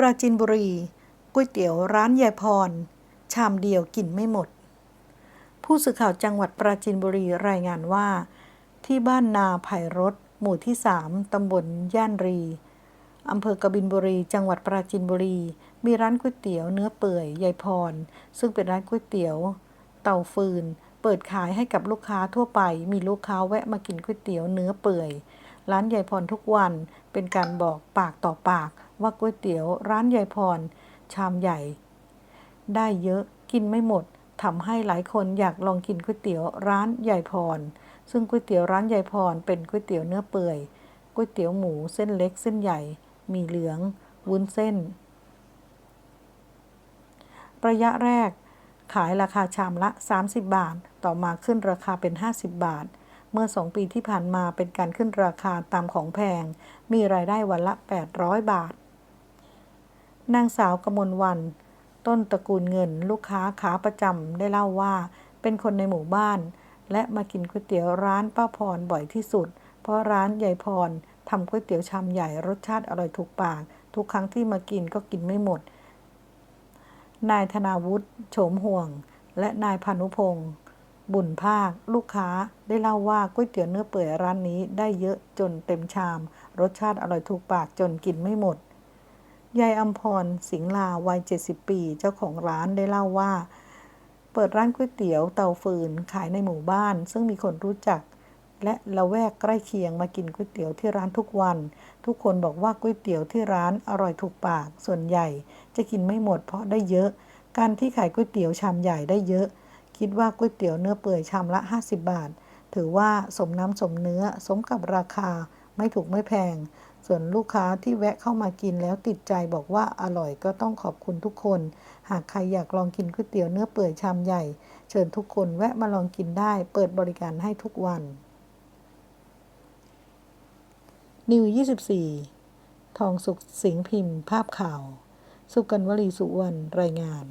ปราจีนบุรีก๋วยเตี๋ยวร้านยายพร ชามเดียวกินไม่หมด ผู้สื่อข่าวจังหวัดปราจีนบุรีรายงานว่า ที่บ้านนาไผ่รถ หมู่ที่3ตำบลย่านรีอำเภอกบินบุรี จังหวัดปราจีนบุรี มีร้านก๋วยเตี๋ยวเนื้อเปื่อยยายพร ซึ่งเป็นร้านก๋วยเตี๋ยว เตาฟืน เปิดขายให้กับลูกค้าทั่วไป มีลูกค้าแวะมากินก๋วยเตี๋ยวเนื้อเปื่อย ร้านยายพรทุกวันเป็นการบอกปากต่อปาก ว่าก๋วยเตี๋ยวร้านยายพร ชามใหญ่ ได้เยอะกินไม่หมดทำให้หลายคนอยากลองกินก๋วยเตี๋ยวร้านยายพร ซึ่งก๋วยเตี๋ยวร้านยายพร เป็นก๋วยเตี๋ยวเนื้อเปื่อยก๋วยเตี๋ยวหมูเส้นเล็กเส้นใหญ่ มีเหลือง วุ้นเส้น ระยะแรก ขายราคาชามละ 30 บาท ต่อมาขึ้นราคาเป็น 50 บาท เมื่อ 2 ปีที่ผ่านมาเป็นการขึ้นราคาตามของแพง มีรายได้วันละ 800 บาท นางสาวกมลวัน ต้นตระกูลเงิน ลูกค้าขาประจำได้เล่าว่า เป็นคนในหมู่บ้าน และมากินก๋วยเตี๋ยวร้านป้าพรบ่อยที่สุด เพราะร้านยายพรทำก๋วยเตี๋ยวชามใหญ่รสชาติอร่อยถูกปาก ทุกครั้งที่มากินก็กินไม่หมด นายธนาวุฒิโฉมห่วง และนายพานุพงศ์บุญภาค ลูกค้าได้เล่าว่าก๋วยเตี๋ยวเนื้อเปื่อยร้านนี้ได้เยอะจนเต็มชาม รสชาติอร่อยถูกปากจนกินไม่หมด ยายอัมพร สิงหลาวัย 70 ปี เจ้าของร้านได้เล่าว่า เปิดร้านก๋วยเตี๋ยวเตาฟืนขายในหมู่บ้าน ซึ่งมีคนรู้จัก และละแวกใกล้เคียงมากินก๋วยเตี๋ยวที่ร้านทุกวัน ทุกคนบอกว่าก๋วยเตี๋ยวที่ร้านอร่อยถูกปาก ส่วนใหญ่ จะกินไม่หมดเพราะได้เยอะ การที่ขายก๋วยเตี๋ยวชามใหญ่ได้เยอะ คิดว่าก๋วยเตี๋ยวเนื้อเปื่อยชามละ 50 บาท ถือว่าสมน้ำสมเนื้อ สมกับราคา ไม่ถูกไม่แพง ส่วนลูกค้าที่แวะเข้ามากินแล้วติดใจบอกว่าอร่อยก็ต้องขอบคุณทุกคน หากใครอยากลองกินก๋วยเตี๋ยวเนื้อเปื่อยชามใหญ่ เชิญทุกคนแวะมาลองกินได้ เปิดบริการให้ทุกวัน นิว 24 ทองสุขสิงห์พิมพ์ ภาพข่าว สุกันวลีสุวรรณรายงาน